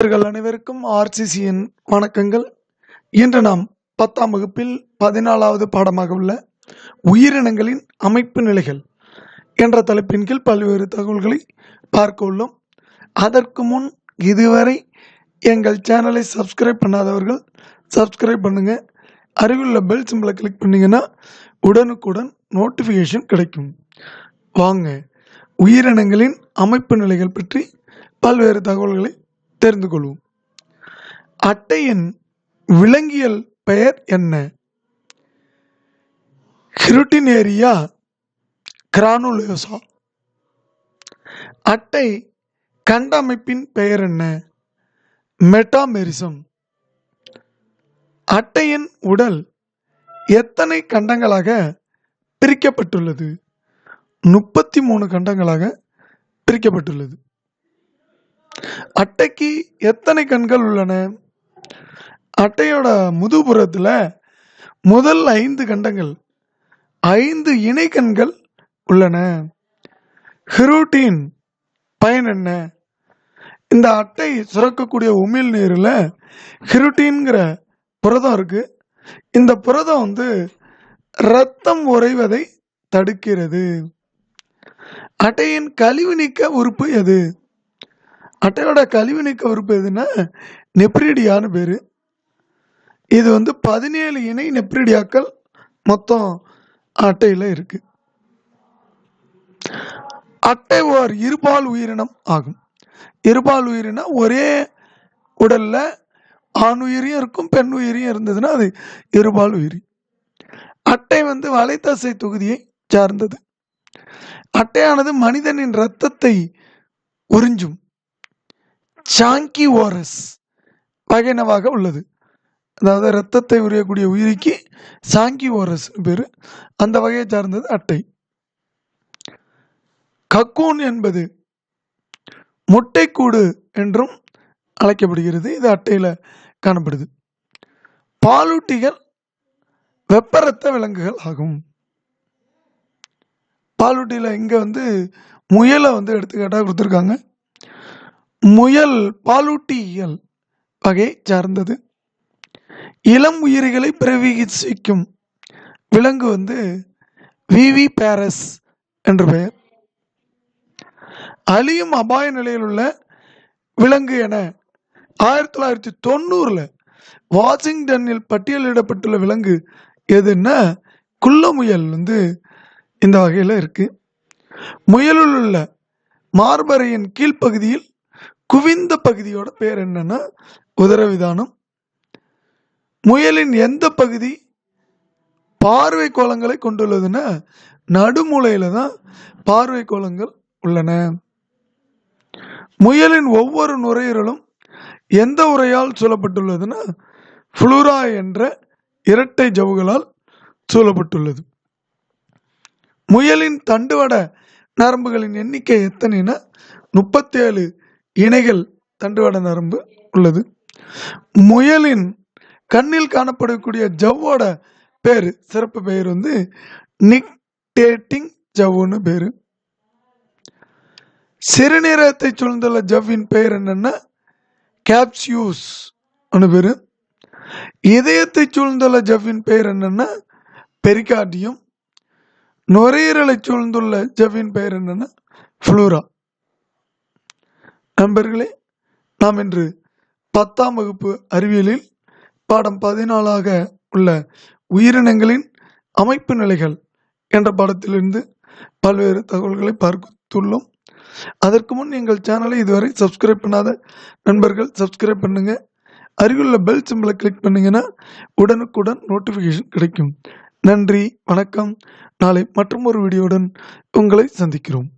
நண்பர்கள் அனைவருக்கும் ஆர்சிசியின் வணக்கங்கள். இன்று நாம் பத்தாம் வகுப்பில் பதினாலாவது பாடமாக உள்ள உயிரினங்களின் அமைப்பு நிலைகள் என்ற தலைப்பின் கீழ் பல்வேறு தகவல்களை பார்க்க உள்ளோம். அதற்கு முன் இதுவரை எங்கள் சேனலை சப்ஸ்கிரைப் பண்ணாதவர்கள் சப்ஸ்கிரைப் பண்ணுங்க. அருகிலுள்ள பெல் சிம்பிளை கிளிக் பண்ணிங்கன்னா உடனுக்குடன் நோட்டிஃபிகேஷன் கிடைக்கும். வாங்க. உயிரினங்களின் அமைப்பு நிலைகள் பற்றி பல்வேறு தகவல்களை தெரிந்து கொள்வோம் அட்டையின் விலங்கியல் பெயர் என்ன? Hirudinaria granulosa. அட்டை கண்டமைப்பின் பெயர் என்ன? மெட்டாமெரிசம். அட்டையின் உடல் எத்தனை கண்டங்களாக பிரிக்கப்பட்டுள்ளது? முப்பத்தி மூணு கண்டங்களாக பிரிக்கப்பட்டுள்ளது. அட்டைக்கு எத்தனை கண்கள் உள்ளன? அட்டையோட முதுபுறத்தில் முதல் ஐந்து கண்டங்கள் ஐந்து இணை கண்கள் உள்ளன. ஹிரோட்டின் பயன் என்ன? இந்த அட்டை சுரக்கக்கூடிய உமிழ் நீரில் ஹிருட்டின்கிற புரதம் இருக்கு. இந்த புரதம் வந்து ரத்தம் உறைவதை தடுக்கிறது. அட்டையின் கழிவு நீக்க உறுப்பு எது? அட்டையோட கழிவு நீக்க உறுப்பு எதுன்னா நெப்ரிடியான்னு பேர். இது வந்து பதினேழு இணை நெப்ரிடியாக்கள் மொத்தம் அட்டையில் இருக்கு. அட்டை ஓர் இருபால் உயிரினம் ஆகும். இருபால் உயிரினம் ஒரே உடலில் ஆண் உயிரியும் இருக்கும் பெண் உயிரியும் இருந்ததுன்னா அது இருபால் உயிரி. அட்டை வந்து வலைத்தசை தொகுதியை சார்ந்தது. அட்டையானது மனிதனின் இரத்தத்தை உறிஞ்சும். சாங்கி ஓரஸ் வகைனவாக உள்ளது. அதாவது இரத்தத்தை உரியக்கூடிய உயிரிக்கு சாங்கி ஓரஸ் பேர். அந்த வகையை சார்ந்தது அட்டை. கக்கூன் என்பது முட்டைக்கூடு என்றும் அழைக்கப்படுகிறது. இது அட்டையில் காணப்படுது. பாலூட்டிகள் வெப்பரத்த விலங்குகள் ஆகும். பாலூட்டியில் இங்கே வந்து முயலை வந்து எடுத்துக்காட்டாக கொடுத்துருக்காங்க. முயல் பாலூட்டியியல் வகையை சார்ந்தது. இளம் உயிரிகளை பிரவேசிக்கும் விலங்கு வந்து விவி பேரஸ் என்று பெயர். அழியும் அபாய நிலையில் உள்ள விலங்கு என ஆயிரத்தி தொள்ளாயிரத்தி தொண்ணூறில் வாஷிங்டனில் பட்டியலிடப்பட்டுள்ள விலங்கு எதுன்னா குள்ள முயல் வந்து இந்த வகையில் இருக்கு. முயலில் உள்ள மார்பறையின் கீழ்ப்பகுதியில் குவிந்த பகுதியோட பேர் என்னன்னா உதரவிதானம். முயலின் எந்த பகுதி பார்வை கோலங்களை கொண்டுள்ளதுன்னா நடுமூலையில தான் பார்வை கோலங்கள் உள்ளன. முயலின் ஒவ்வொரு நுரையீரலும் எந்த உரையால் சூழப்பட்டுள்ளதுன்னா ஃப்ளூரா என்ற இரட்டை ஜவுகளால் சூழப்பட்டுள்ளது. முயலின் தண்டுவட நரம்புகளின் எண்ணிக்கை எத்தனைனா முப்பத்தேழு இணைகள் தண்டுவட நரம்பு உள்ளது. முயலின் கண்ணில் காணப்படக்கூடிய ஜவ்வோட பேர் சிறப்பு பெயர் வந்து நிக்டேட்டிங் ஜவ்வுன்னு பேர். சிறுநீரகத்தை சூழ்ந்துள்ள ஜவ்வின் பெயர் என்னன்னா கேப்சியூஸ் பேர். இதயத்தை சூழ்ந்துள்ள ஜவ்வின் பெயர் என்னென்னா பெரிகார்டியம். நுரையீரலை சூழ்ந்துள்ள ஜவ்வின் பெயர் என்னன்னா ஃப்ளூரா. நண்பர்களே நாம் இன்று பத்தாம் வகுப்பு அறிவியலில் பாடம் பதினாலாக உள்ள உயிரினங்களின் அமைப்பு நிலைகள் என்ற பாடத்திலிருந்து பல்வேறு தகவல்களை பார்த்துள்ளோம். அதற்கு முன் எங்கள் சேனலை இதுவரை சப்ஸ்கிரைப் பண்ணாத நண்பர்கள் சப்ஸ்கிரைப் பண்ணுங்க. அருகிலுள்ள பெல் சிம்பிளை கிளிக் பண்ணீங்கன்னா உடனுக்குடன் நோட்டிஃபிகேஷன் கிடைக்கும். நன்றி வணக்கம். நாளை மற்றும் ஒரு வீடியோவுடன் உங்களை சந்திக்கிறோம்.